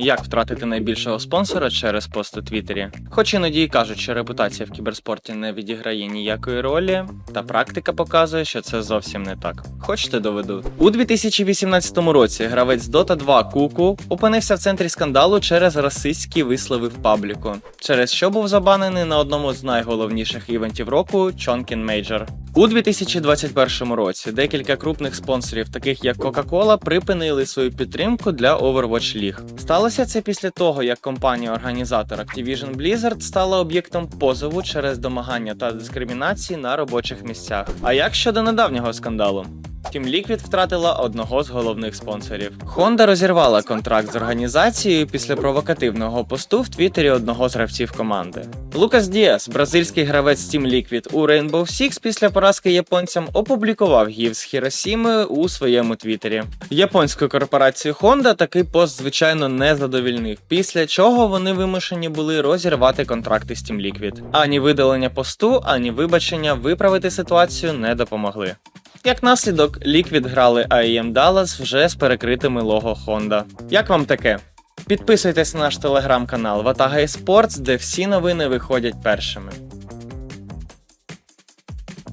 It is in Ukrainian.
Як втратити найбільшого спонсора через пост у Твіттері? Хоч іноді кажуть, що репутація в кіберспорті не відіграє ніякої ролі, та практика показує, що це зовсім не так. Хочете доведу? У 2018 році гравець Dota 2 Куку опинився в центрі скандалу через расистські вислови в пабліку, через що був забанений на одному з найголовніших івентів року Chonkin Major. У 2021 році декілька крупних спонсорів, таких як Coca-Cola, припинили свою підтримку для Overwatch League. Сталося це після того, як компанія-організатор Activision Blizzard стала об'єктом позову через домагання та дискримінації на робочих місцях. А як щодо недавнього скандалу? Team Liquid втратила одного з головних спонсорів. Honda розірвала контракт з організацією після провокативного посту в Твіттері одного з гравців команди. Лукас Діас, бразильський гравець Team Liquid у Rainbow Six після поразки японцям опублікував гів з Хіросіми у своєму твіттері. Японську корпорацію Honda такий пост звичайно не задовільнив, після чого вони вимушені були розірвати контракти з Team Liquid. Ані видалення посту, ані вибачення виправити ситуацію не допомогли. Як наслідок, Liquid грали AEM Dallas вже з перекритими лого Honda. Як вам таке? Підписуйтесь на наш телеграм-канал Ватага Esports, де всі новини виходять першими.